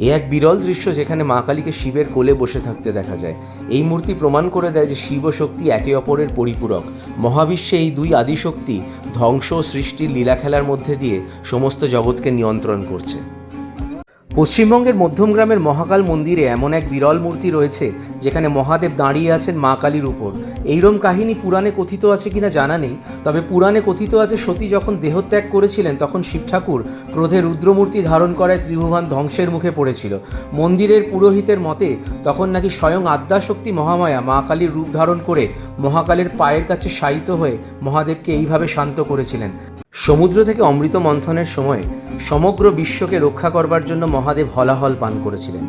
এ এক বিরল দৃশ্য যেখানে মা কালীকে শিবের কোলে বসে থাকতে দেখা যায়। এই মূর্তি প্রমাণ করে দেয় যে শিব শক্তি একে অপরের পরিপূরক। মহাবিশ্বে এই দুই আদিশক্তি ধ্বংস সৃষ্টির লীলা খেলার মধ্যে দিয়ে সমস্ত জগৎকে নিয়ন্ত্রণ করছে। পশ্চিমবঙ্গের মধ্যমগ্রামের মহাকাল মন্দিরে এমন এক বিরল মূর্তি রয়েছে, যেখানে মহাদেব দাঁড়িয়ে আছেন মা কালীর উপর। এইরম কাহিনী পুরাণে কথিত আছে কিনা জানা নেই, তবে পুরাণে কথিত আছে সতী যখন দেহত্যাগ করেছিলেন, তখন শিব ঠাকুর ক্রোধে রুদ্রমূর্তি ধারণ করায় ত্রিভুবন ধ্বংসের মুখে পড়েছিল। মন্দিরের পুরোহিতের মতে, তখন নাকি স্বয়ং আদ্যাশক্তি মহামায়া মা কালীর রূপ ধারণ করে মহাকালের পায়ের কাছে শায়িত হয়ে মহাদেবকে এইভাবে শান্ত করেছিলেন। সমুদ্র থেকে অমৃত মন্থনের সময় সমগ্র বিশ্বকে রক্ষা করবার জন্য মহাদেব হলাহল পান করেছিলেন।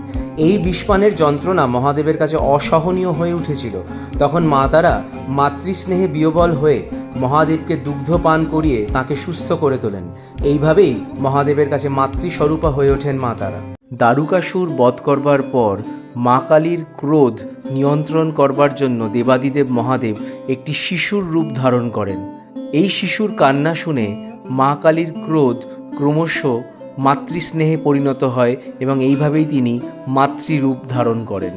এই বিষপানের যন্ত্রণা মহাদেবের কাছে অসহনীয় হয়ে উঠেছিল। তখন মা তারা মাতৃস্নেহে বিয়বল হয়ে মহাদেবকে দুগ্ধ পান করিয়ে তাকে সুস্থ করে তোলেন। এইভাবেই মহাদেবের কাছে মাতৃস্বরূপা হয়ে ওঠেন মা তারা। দারুকাসুর বধ করবার পর মা কালীর ক্রোধ নিয়ন্ত্রণ করবার জন্য দেবাদিদেব মহাদেব একটি শিশুর রূপ ধারণ করেন। এই শিশুর কান্না শুনে মা কালীর ক্রোধ ক্রমশ মাতৃস্নেহে পরিণত হয় এবং এইভাবেই তিনি মাতৃরূপ ধারণ করেন।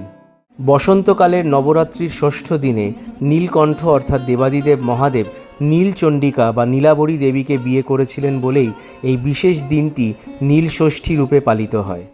বসন্তকালের নবরাত্রির ষষ্ঠ দিনে নীলকণ্ঠ অর্থাৎ দেবাদিদেব মহাদেব নীলচণ্ডিকা বা নীলাবরী দেবীকে বিয়ে করেছিলেন বলেই এই বিশেষ দিনটি নীল ষষ্ঠী রূপে পালিত হয়।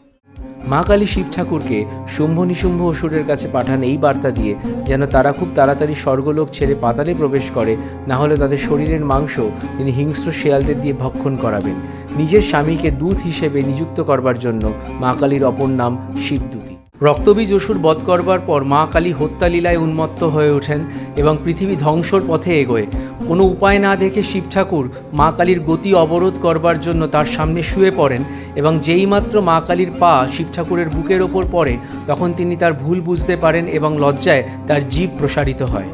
মা কালী শিব ঠাকুরকে শুম্ভ নিশুম্ভ অসুরের কাছে পাঠান এই বার্তা দিয়ে, যেন তারা খুব তাড়াতাড়ি স্বর্গলোক ছেড়ে পাতালে প্রবেশ করে, না হলে তাদের শরীরের মাংস তিনি হিংস্র শেয়ালদের দিয়ে ভক্ষণ করাবেন। নিজের স্বামীকে দূত হিসেবে নিযুক্ত করবার জন্য মা কালীর অপর নাম শিবদূতী রক্তবীজ অসুর বধ করবার পর মা কালী হত্যালীলায় উন্মত্ত হয়ে ওঠেন এবং পৃথিবী ধ্বংসর পথে এগোয়। কোনো উপায় না দেখে শিব ঠাকুর মা কালীর গতি অবরোধ করবার জন্য তার সামনে শুয়ে পড়েন এবং যেই মাত্র মা কালীর পা শিব ঠাকুরের বুকের ওপর পড়ে, তখন তিনি তার ভুল বুঝতে পারেন এবং লজ্জায় তার জীব প্রসারিত হয়।